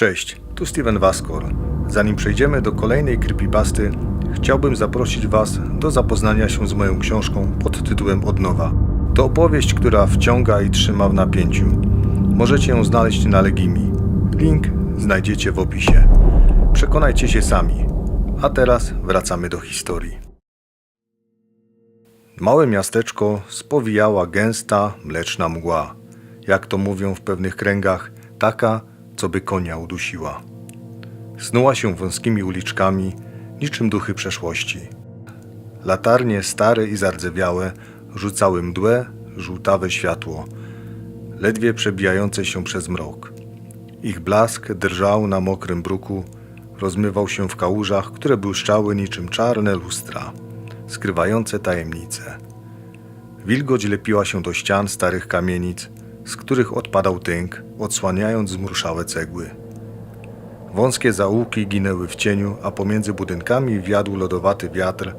Cześć, tu Steven Waskor. Zanim przejdziemy do kolejnej creepypasty, chciałbym zaprosić Was do zapoznania się z moją książką pod tytułem Odnowa. To opowieść, która wciąga i trzyma w napięciu. Możecie ją znaleźć na Legimi. Link znajdziecie w opisie. Przekonajcie się sami. A teraz wracamy do historii. Małe miasteczko spowijała gęsta, mleczna mgła. Jak to mówią w pewnych kręgach, taka, co by konia udusiła. Snuła się wąskimi uliczkami, niczym duchy przeszłości. Latarnie stare i zardzewiałe rzucały mdłe, żółtawe światło, ledwie przebijające się przez mrok. Ich blask drżał na mokrym bruku, rozmywał się w kałużach, które błyszczały niczym czarne lustra, skrywające tajemnice. Wilgoć lepiła się do ścian starych kamienic, z których odpadał tynk, odsłaniając zmruszałe cegły. Wąskie zaułki ginęły w cieniu, a pomiędzy budynkami wiadł lodowaty wiatr,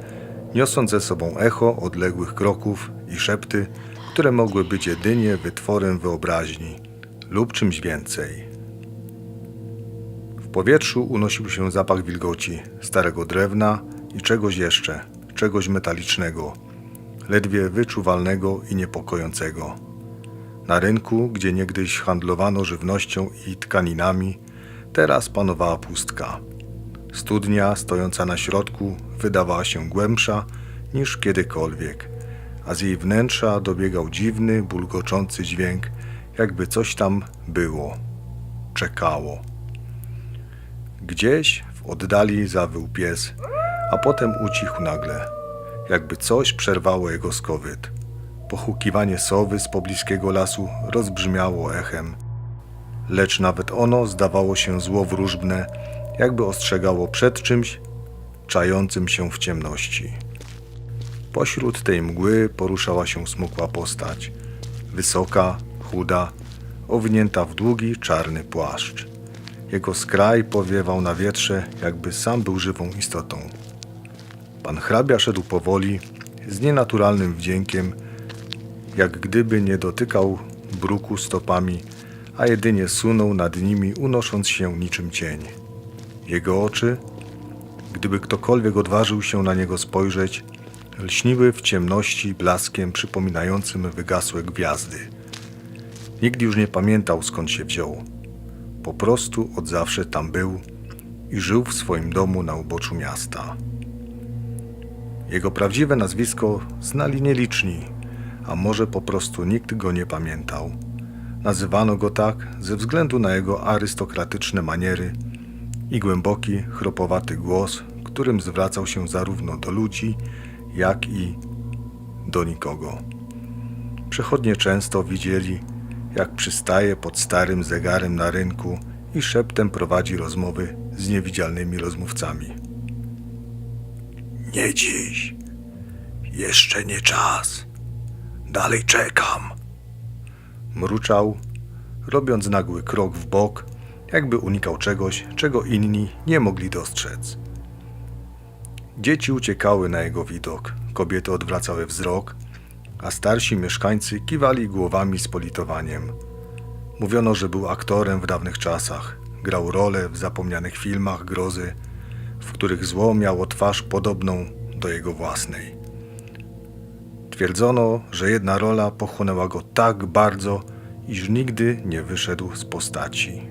niosąc ze sobą echo odległych kroków i szepty, które mogły być jedynie wytworem wyobraźni lub czymś więcej. W powietrzu unosił się zapach wilgoci, starego drewna i czegoś jeszcze, czegoś metalicznego, ledwie wyczuwalnego i niepokojącego. Na rynku, gdzie niegdyś handlowano żywnością i tkaninami, teraz panowała pustka. Studnia stojąca na środku wydawała się głębsza niż kiedykolwiek, a z jej wnętrza dobiegał dziwny, bulgoczący dźwięk, jakby coś tam było, czekało. Gdzieś w oddali zawył pies, a potem ucichł nagle, jakby coś przerwało jego skowyt. Pochukiwanie sowy z pobliskiego lasu rozbrzmiało echem, lecz nawet ono zdawało się złowróżbne, jakby ostrzegało przed czymś czającym się w ciemności. Pośród tej mgły poruszała się smukła postać, wysoka, chuda, owinięta w długi, czarny płaszcz. Jego skraj powiewał na wietrze, jakby sam był żywą istotą. Pan hrabia szedł powoli, z nienaturalnym wdziękiem, jak gdyby nie dotykał bruku stopami, a jedynie sunął nad nimi, unosząc się niczym cień. Jego oczy, gdyby ktokolwiek odważył się na niego spojrzeć, lśniły w ciemności blaskiem przypominającym wygasłe gwiazdy. Nikt już nie pamiętał skąd się wziął. Po prostu od zawsze tam był i żył w swoim domu na uboczu miasta. Jego prawdziwe nazwisko znali nieliczni, a może po prostu nikt go nie pamiętał. Nazywano go tak ze względu na jego arystokratyczne maniery i głęboki, chropowaty głos, którym zwracał się zarówno do ludzi, jak i do nikogo. Przechodnie często widzieli, jak przystaje pod starym zegarem na rynku i szeptem prowadzi rozmowy z niewidzialnymi rozmówcami. Nie dziś. Jeszcze nie czas. Dalej czekam. Mruczał, robiąc nagły krok w bok, jakby unikał czegoś, czego inni nie mogli dostrzec. Dzieci uciekały na jego widok, kobiety odwracały wzrok, a starsi mieszkańcy kiwali głowami z politowaniem. Mówiono, że był aktorem w dawnych czasach, grał rolę w zapomnianych filmach grozy, w których zło miało twarz podobną do jego własnej. Twierdzono, że jedna rola pochłonęła go tak bardzo, iż nigdy nie wyszedł z postaci.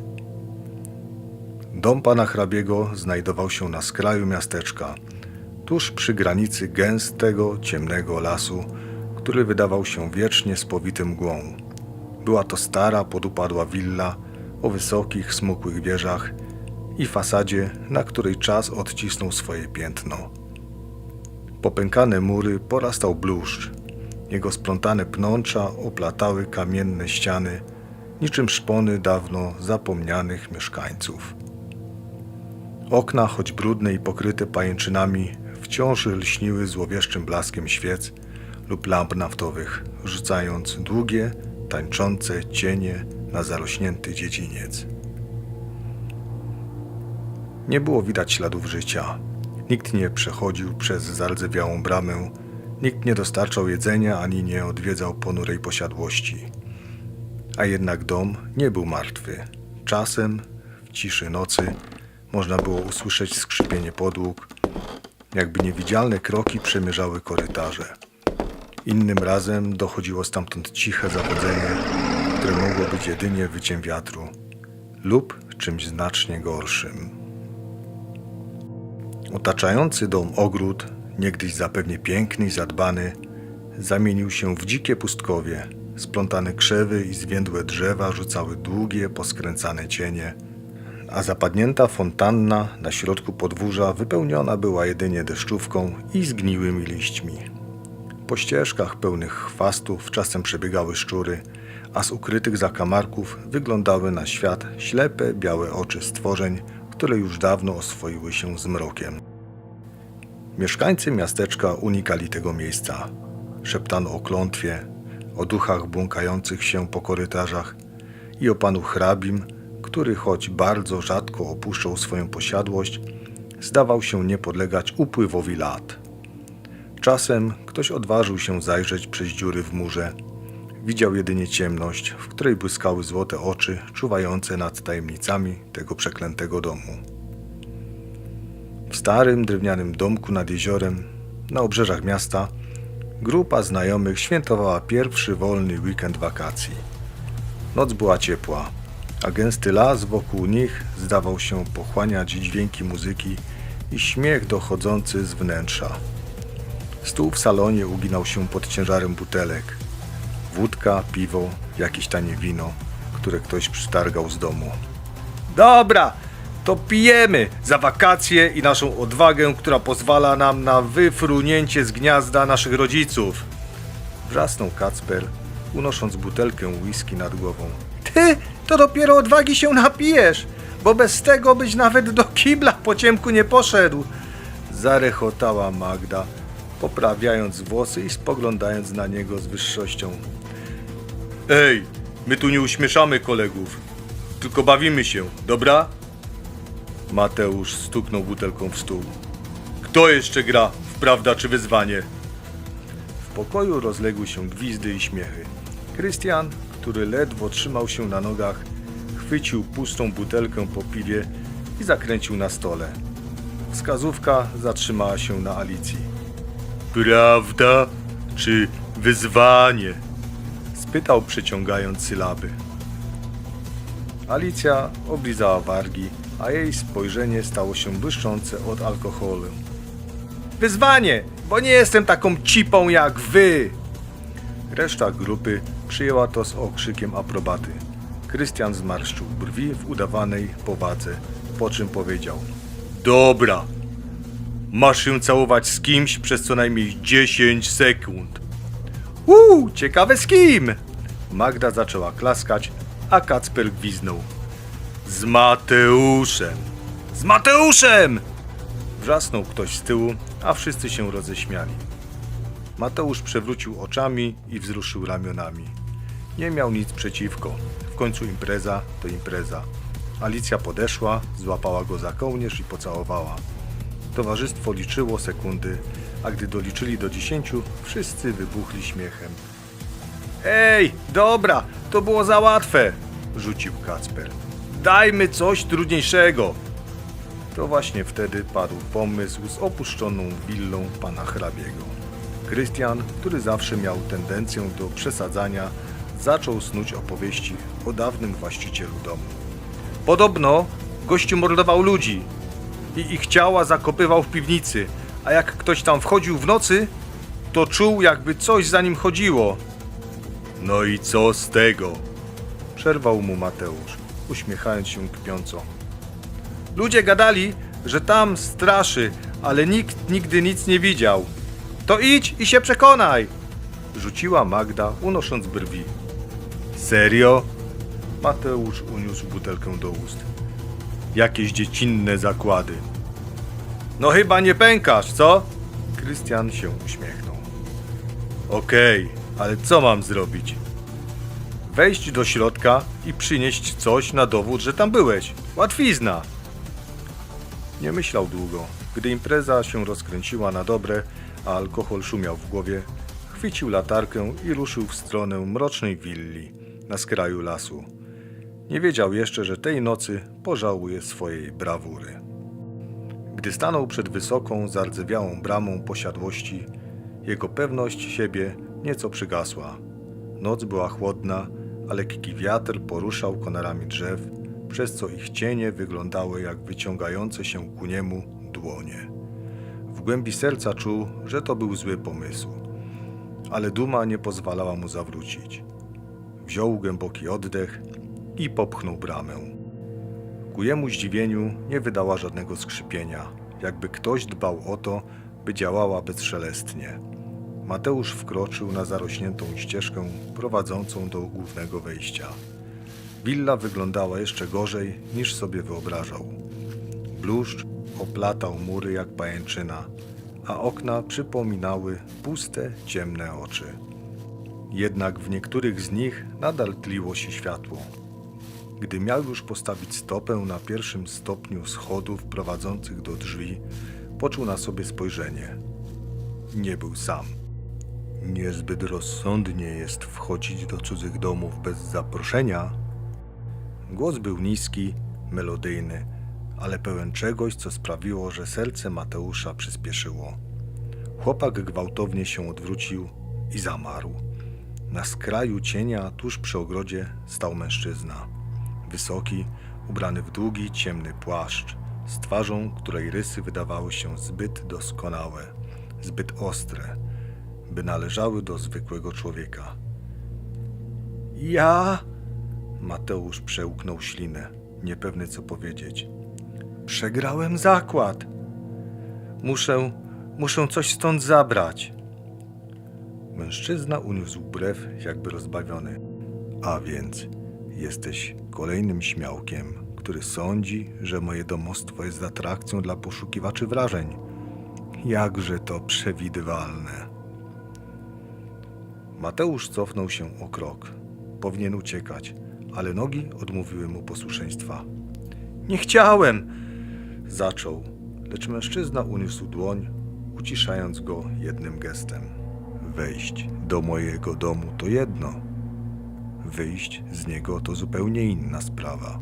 Dom pana hrabiego znajdował się na skraju miasteczka, tuż przy granicy gęstego, ciemnego lasu, który wydawał się wiecznie spowity mgłą. Była to stara, podupadła willa o wysokich, smukłych wieżach i fasadzie, na której czas odcisnął swoje piętno. Popękane mury porastał bluszcz. Jego splątane pnącza oplatały kamienne ściany, niczym szpony dawno zapomnianych mieszkańców. Okna, choć brudne i pokryte pajęczynami, wciąż lśniły złowieszczym blaskiem świec lub lamp naftowych, rzucając długie, tańczące cienie na zarośnięty dziedziniec. Nie było widać śladów życia. Nikt nie przechodził przez zardzewiałą bramę, nikt nie dostarczał jedzenia ani nie odwiedzał ponurej posiadłości. A jednak dom nie był martwy. Czasem, w ciszy nocy można było usłyszeć skrzypienie podłóg, jakby niewidzialne kroki przemierzały korytarze. Innym razem dochodziło stamtąd ciche zawodzenie, które mogło być jedynie wyciem wiatru lub czymś znacznie gorszym. Otaczający dom ogród, niegdyś zapewne piękny i zadbany, zamienił się w dzikie pustkowie. Splątane krzewy i zwiędłe drzewa rzucały długie, poskręcane cienie, a zapadnięta fontanna na środku podwórza wypełniona była jedynie deszczówką i zgniłymi liśćmi. Po ścieżkach pełnych chwastów czasem przebiegały szczury, a z ukrytych zakamarków wyglądały na świat ślepe, białe oczy stworzeń, które już dawno oswoiły się z mrokiem. Mieszkańcy miasteczka unikali tego miejsca. Szeptano o klątwie, o duchach błąkających się po korytarzach i o panu hrabim, który choć bardzo rzadko opuszczał swoją posiadłość, zdawał się nie podlegać upływowi lat. Czasem ktoś odważył się zajrzeć przez dziury w murze. Widział jedynie ciemność, w której błyskały złote oczy czuwające nad tajemnicami tego przeklętego domu. W starym drewnianym domku nad jeziorem, na obrzeżach miasta, grupa znajomych świętowała pierwszy wolny weekend wakacji. Noc była ciepła, a gęsty las wokół nich zdawał się pochłaniać dźwięki muzyki i śmiech dochodzący z wnętrza. Stół w salonie uginał się pod ciężarem butelek. Wódka, piwo, jakieś tanie wino, które ktoś przytargał z domu. Dobra, to pijemy za wakacje i naszą odwagę, która pozwala nam na wyfrunięcie z gniazda naszych rodziców. Wrzasnął Kacper, unosząc butelkę whisky nad głową. Ty, to dopiero odwagi się napijesz, bo bez tego byś nawet do kibla po ciemku nie poszedł. Zarechotała Magda, poprawiając włosy i spoglądając na niego z wyższością. Ej, my tu nie uśmieszamy kolegów, tylko bawimy się, dobra? Mateusz stuknął butelką w stół. Kto jeszcze gra w prawda czy wyzwanie? W pokoju rozległy się gwizdy i śmiechy. Krystian, który ledwo trzymał się na nogach, chwycił pustą butelkę po piwie i zakręcił na stole. Wskazówka zatrzymała się na Alicji. Prawda czy wyzwanie? spytał przeciągając sylaby. Alicja oblizała wargi, a jej spojrzenie stało się błyszczące od alkoholu. Wyzwanie, bo nie jestem taką cipą jak wy! Reszta grupy przyjęła to z okrzykiem aprobaty. Krystian zmarszczył brwi w udawanej powadze, po czym powiedział: Dobra, masz się całować z kimś przez co najmniej 10 sekund. Uuu, ciekawe z kim! Magda zaczęła klaskać, a Kacper gwiznął. Z Mateuszem! Z Mateuszem! Wrzasnął ktoś z tyłu, a wszyscy się roześmiali. Mateusz przewrócił oczami i wzruszył ramionami. Nie miał nic przeciwko. W końcu impreza to impreza. Alicja podeszła, złapała go za kołnierz i pocałowała. Towarzystwo liczyło sekundy, a gdy doliczyli do dziesięciu, wszyscy wybuchli śmiechem. Ej, dobra, to było za łatwe, rzucił Kacper. Dajmy coś trudniejszego. To właśnie wtedy padł pomysł z opuszczoną willą pana hrabiego. Krystian, który zawsze miał tendencję do przesadzania, zaczął snuć opowieści o dawnym właścicielu domu. Podobno gościu mordował ludzi i ich ciała zakopywał w piwnicy, a jak ktoś tam wchodził w nocy, to czuł jakby coś za nim chodziło. No i co z tego? Przerwał mu Mateusz, uśmiechając się kpiąco. Ludzie gadali, że tam straszy, ale nikt nigdy nic nie widział. To idź i się przekonaj! Rzuciła Magda, unosząc brwi. Serio? Mateusz uniósł butelkę do ust. Jakieś dziecinne zakłady. No chyba nie pękasz, co? Krystian się uśmiechnął. Okej, ale co mam zrobić? Wejść do środka i przynieść coś na dowód, że tam byłeś. Łatwizna. Nie myślał długo. Gdy impreza się rozkręciła na dobre, a alkohol szumiał w głowie, chwycił latarkę i ruszył w stronę mrocznej willi na skraju lasu. Nie wiedział jeszcze, że tej nocy pożałuje swojej brawury. Gdy stanął przed wysoką, zardzewiałą bramą posiadłości, jego pewność siebie nieco przygasła. Noc była chłodna, a lekki wiatr poruszał konarami drzew, przez co ich cienie wyglądały jak wyciągające się ku niemu dłonie. W głębi serca czuł, że to był zły pomysł, ale duma nie pozwalała mu zawrócić. Wziął głęboki oddech i popchnął bramę. Ku jemu zdziwieniu nie wydała żadnego skrzypienia, jakby ktoś dbał o to, by działała bezszelestnie. Mateusz wkroczył na zarośniętą ścieżkę prowadzącą do głównego wejścia. Willa wyglądała jeszcze gorzej niż sobie wyobrażał. Bluszcz oplatał mury jak pajęczyna, a okna przypominały puste, ciemne oczy. Jednak w niektórych z nich nadal tliło się światło. Gdy miał już postawić stopę na pierwszym stopniu schodów prowadzących do drzwi, poczuł na sobie spojrzenie. Nie był sam. Niezbyt rozsądnie jest wchodzić do cudzych domów bez zaproszenia. Głos był niski, melodyjny, ale pełen czegoś, co sprawiło, że serce Mateusza przyspieszyło. Chłopak gwałtownie się odwrócił i zamarł. Na skraju cienia, tuż przy ogrodzie, stał mężczyzna. Wysoki, ubrany w długi, ciemny płaszcz, z twarzą, której rysy wydawały się zbyt doskonałe, zbyt ostre, by należały do zwykłego człowieka. Ja? Mateusz przełknął ślinę, niepewny co powiedzieć. Przegrałem zakład. Muszę, muszę coś stąd zabrać. Mężczyzna uniósł brew, jakby rozbawiony. A więc jesteś kolejnym śmiałkiem, który sądzi, że moje domostwo jest atrakcją dla poszukiwaczy wrażeń. Jakże to przewidywalne. Mateusz cofnął się o krok. Powinien uciekać, ale nogi odmówiły mu posłuszeństwa. Nie chciałem! Zaczął, lecz mężczyzna uniósł dłoń, uciszając go jednym gestem. Wejść do mojego domu to jedno, wyjść z niego to zupełnie inna sprawa.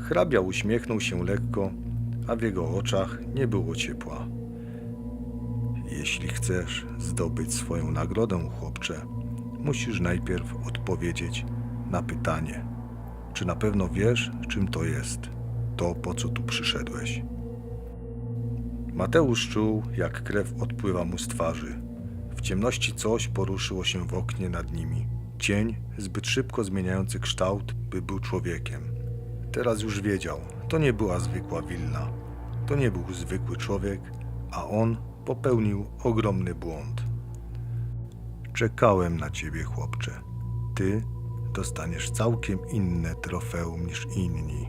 Hrabia uśmiechnął się lekko, a w jego oczach nie było ciepła. Jeśli chcesz zdobyć swoją nagrodę, chłopcze, musisz najpierw odpowiedzieć na pytanie: czy na pewno wiesz, czym to jest, to po co tu przyszedłeś? Mateusz czuł, jak krew odpływa mu z twarzy. W ciemności coś poruszyło się w oknie nad nimi. Cień, zbyt szybko zmieniający kształt, by był człowiekiem. Teraz już wiedział, to nie była zwykła willa. To nie był zwykły człowiek, a on popełnił ogromny błąd. Czekałem na ciebie, chłopcze. Ty dostaniesz całkiem inne trofeum niż inni.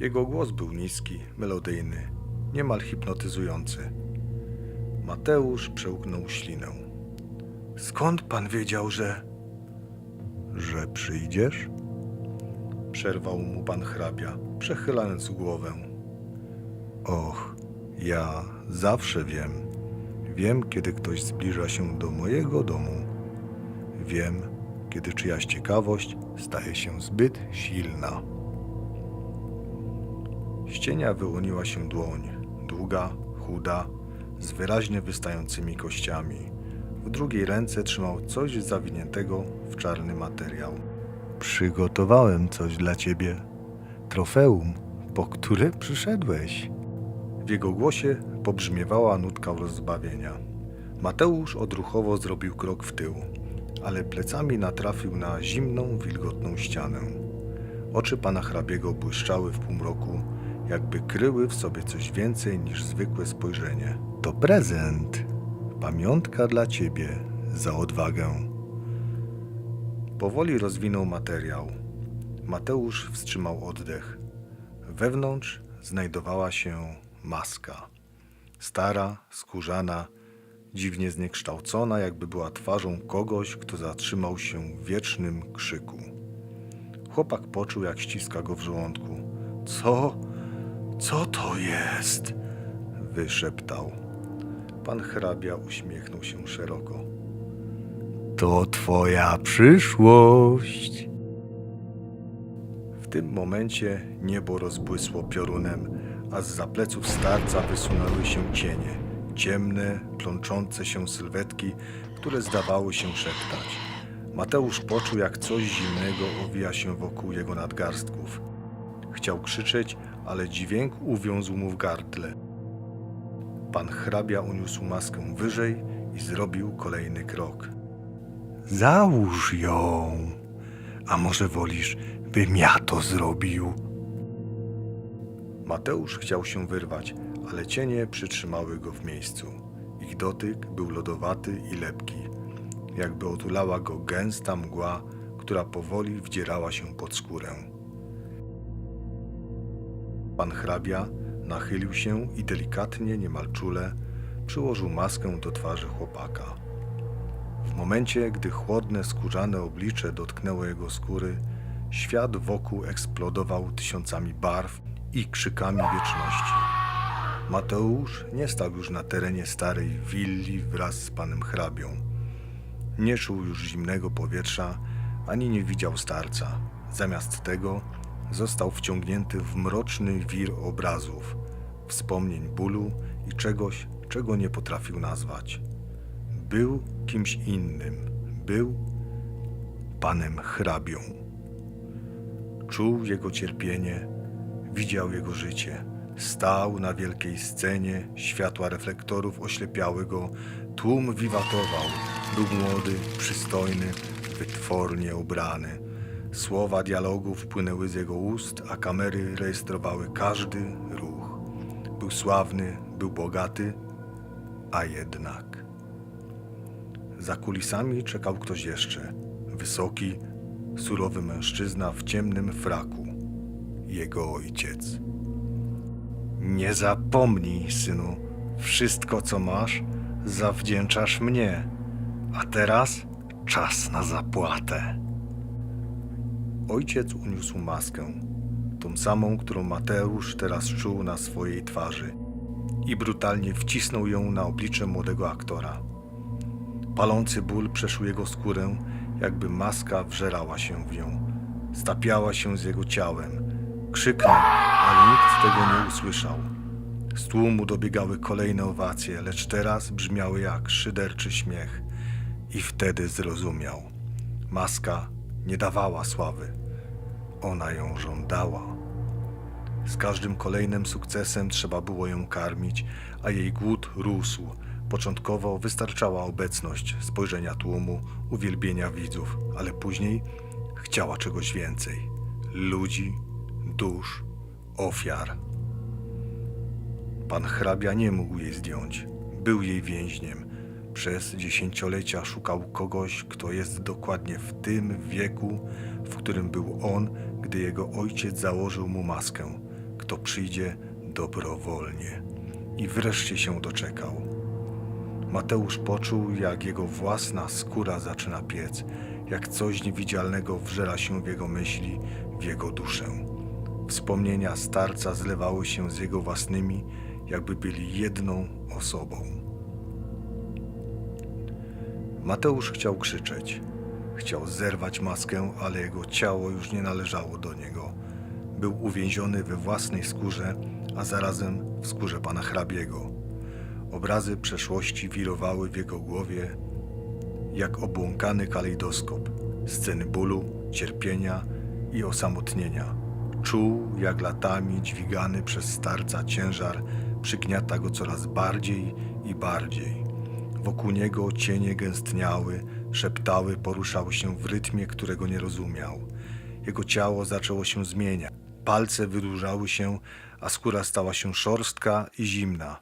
Jego głos był niski, melodyjny, niemal hipnotyzujący. Mateusz przełknął ślinę. Skąd pan wiedział, że. że przyjdziesz? Przerwał mu pan hrabia, przechylając głowę. Och, ja zawsze wiem. Wiem, kiedy ktoś zbliża się do mojego domu. Wiem, kiedy czyjaś ciekawość staje się zbyt silna. Z cienia wyłoniła się dłoń, długa, chuda, z wyraźnie wystającymi kościami. W drugiej ręce trzymał coś zawiniętego w czarny materiał. Przygotowałem coś dla ciebie. Trofeum, po które przyszedłeś. W jego głosie pobrzmiewała nutka rozbawienia. Mateusz odruchowo zrobił krok w tył, ale plecami natrafił na zimną, wilgotną ścianę. Oczy pana hrabiego błyszczały w półmroku, jakby kryły w sobie coś więcej niż zwykłe spojrzenie. To prezent, pamiątka dla ciebie za odwagę. Powoli rozwinął materiał. Mateusz wstrzymał oddech. Wewnątrz znajdowała się maska. Stara, skórzana, dziwnie zniekształcona, jakby była twarzą kogoś, kto zatrzymał się w wiecznym krzyku. Chłopak poczuł, jak ściska go w żołądku. Co? Co to jest? Wyszeptał. Pan hrabia uśmiechnął się szeroko. To twoja przyszłość. tym momencie niebo rozbłysło piorunem, a z zapleców starca wysunęły się cienie, ciemne, plączące się sylwetki, które zdawały się szeptać. Mateusz poczuł, jak coś zimnego owija się wokół jego nadgarstków. Chciał krzyczeć, ale dźwięk uwiązł mu w gardle. Pan hrabia uniósł maskę wyżej i zrobił kolejny krok. Załóż ją. A może wolisz, bym ja to zrobił? Mateusz chciał się wyrwać, ale cienie przytrzymały go w miejscu. Ich dotyk był lodowaty i lepki, jakby otulała go gęsta mgła, która powoli wdzierała się pod skórę. Pan hrabia nachylił się i delikatnie, niemal czule, przyłożył maskę do twarzy chłopaka. W momencie, gdy chłodne, skórzane oblicze dotknęło jego skóry, świat wokół eksplodował tysiącami barw i krzykami wieczności. Mateusz nie stał już na terenie starej willi wraz z panem hrabią. Nie czuł już zimnego powietrza, ani nie widział starca. Zamiast tego został wciągnięty w mroczny wir obrazów, wspomnień bólu i czegoś, czego nie potrafił nazwać. Był kimś innym, był panem hrabią. Czuł jego cierpienie, widział jego życie. Stał na wielkiej scenie, światła reflektorów oślepiały go, tłum wiwatował. Był młody, przystojny, wytwornie ubrany. Słowa dialogów płynęły z jego ust, a kamery rejestrowały każdy ruch. Był sławny, był bogaty, a jednak. Za kulisami czekał ktoś jeszcze. Wysoki, surowy mężczyzna w ciemnym fraku. Jego ojciec. Nie zapomnij, synu, wszystko co masz zawdzięczasz mnie. A teraz czas na zapłatę. Ojciec uniósł maskę, tą samą, którą Mateusz teraz czuł na swojej twarzy, i brutalnie wcisnął ją na oblicze młodego aktora. Palący ból przeszył jego skórę, jakby maska wżerała się w nią. Stapiała się z jego ciałem. Krzyknął, ale nikt tego nie usłyszał. Z tłumu dobiegały kolejne owacje, lecz teraz brzmiały jak szyderczy śmiech. I wtedy zrozumiał. Maska nie dawała sławy. Ona ją żądała. Z każdym kolejnym sukcesem trzeba było ją karmić, a jej głód rósł. Początkowo wystarczała obecność, spojrzenia tłumu, uwielbienia widzów, ale później chciała czegoś więcej ludzi, dusz, ofiar. Pan hrabia nie mógł jej zdjąć. Był jej więźniem. Przez dziesięciolecia szukał kogoś, kto jest dokładnie w tym wieku, w którym był on, gdy jego ojciec założył mu maskę. Kto przyjdzie dobrowolnie. I wreszcie się doczekał. Mateusz poczuł, jak jego własna skóra zaczyna piec, jak coś niewidzialnego wżera się w jego myśli, w jego duszę. Wspomnienia starca zlewały się z jego własnymi, jakby byli jedną osobą. Mateusz chciał krzyczeć. Chciał zerwać maskę, ale jego ciało już nie należało do niego. Był uwięziony we własnej skórze, a zarazem w skórze pana hrabiego. Obrazy przeszłości wirowały w jego głowie jak obłąkany kalejdoskop. Sceny bólu, cierpienia i osamotnienia. Czuł, jak latami dźwigany przez starca ciężar przygniata go coraz bardziej i bardziej. Wokół niego cienie gęstniały, szeptały, poruszały się w rytmie, którego nie rozumiał. Jego ciało zaczęło się zmieniać. Palce wydłużały się, a skóra stała się szorstka i zimna.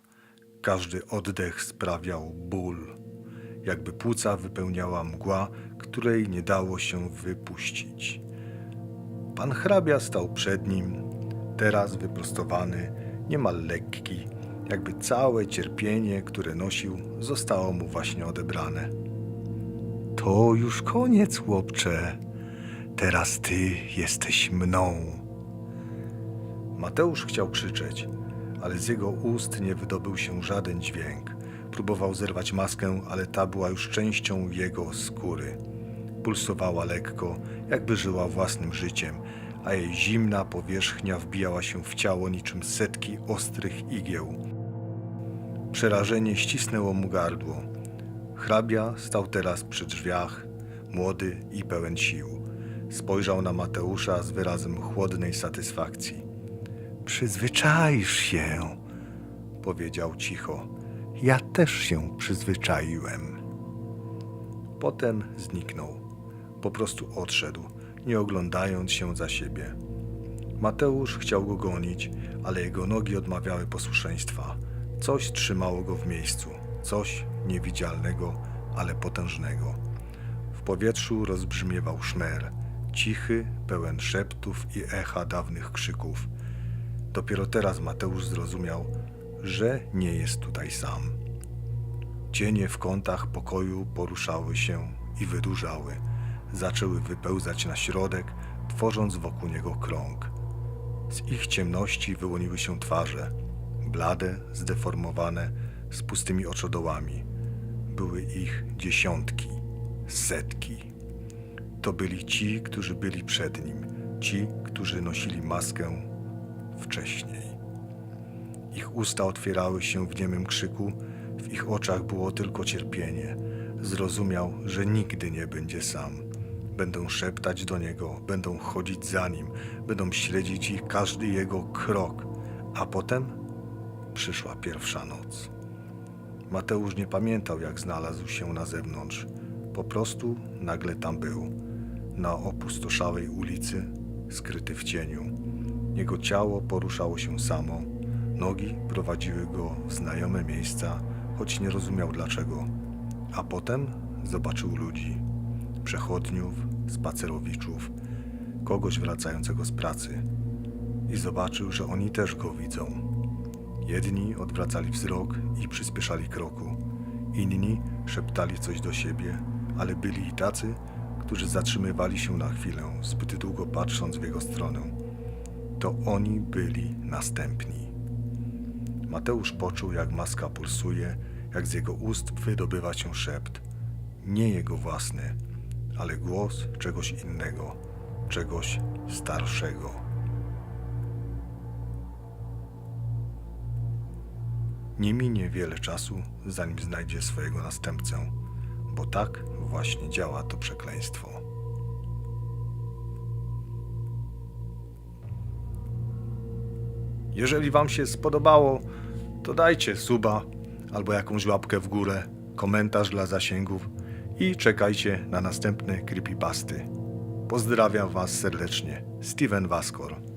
Każdy oddech sprawiał ból, jakby płuca wypełniała mgła, której nie dało się wypuścić. Pan hrabia stał przed nim, teraz wyprostowany, niemal lekki, jakby całe cierpienie, które nosił, zostało mu właśnie odebrane. To już koniec, chłopcze. Teraz ty jesteś mną. Mateusz chciał krzyczeć, ale z jego ust nie wydobył się żaden dźwięk. Próbował zerwać maskę, ale ta była już częścią jego skóry. Pulsowała lekko, jakby żyła własnym życiem, a jej zimna powierzchnia wbijała się w ciało niczym setki ostrych igieł. Przerażenie ścisnęło mu gardło. Hrabia stał teraz przy drzwiach, młody i pełen sił. Spojrzał na Mateusza z wyrazem chłodnej satysfakcji. Przyzwyczaisz się, powiedział cicho. Ja też się przyzwyczaiłem. Potem zniknął. Po prostu odszedł, nie oglądając się za siebie. Mateusz chciał go gonić, ale jego nogi odmawiały posłuszeństwa. Coś trzymało go w miejscu, coś niewidzialnego, ale potężnego. W powietrzu rozbrzmiewał szmer, cichy, pełen szeptów i echa dawnych krzyków. Dopiero teraz Mateusz zrozumiał, że nie jest tutaj sam. Cienie w kątach pokoju poruszały się i wydłużały. Zaczęły wypełzać na środek, tworząc wokół niego krąg. Z ich ciemności wyłoniły się twarze, blade, zdeformowane, z pustymi oczodołami. Były ich dziesiątki, setki. To byli ci, którzy byli przed nim, ci, którzy nosili maskę wcześniej. Ich usta otwierały się w niemym krzyku, w ich oczach było tylko cierpienie. Zrozumiał, że nigdy nie będzie sam. Będą szeptać do niego, będą chodzić za nim, będą śledzić ich każdy jego krok. A potem przyszła pierwsza noc. Mateusz nie pamiętał, jak znalazł się na zewnątrz. Po prostu nagle tam był, na opustoszałej ulicy, skryty w cieniu. Jego ciało poruszało się samo, nogi prowadziły go w znajome miejsca, choć nie rozumiał dlaczego. A potem zobaczył ludzi, przechodniów, spacerowiczów, kogoś wracającego z pracy. I zobaczył, że oni też go widzą. Jedni odwracali wzrok i przyspieszali kroku, inni szeptali coś do siebie, ale byli i tacy, którzy zatrzymywali się na chwilę, zbyt długo patrząc w jego stronę. To oni byli następni. Mateusz poczuł, jak maska pulsuje, jak z jego ust wydobywa się szept. Nie jego własny, ale głos czegoś innego, czegoś starszego. Nie minie wiele czasu, zanim znajdzie swojego następcę, bo tak właśnie działa to przekleństwo. Jeżeli Wam się spodobało, to dajcie suba albo jakąś łapkę w górę, komentarz dla zasięgów i czekajcie na następne creepypasty. Pozdrawiam Was serdecznie, Steven Waskor.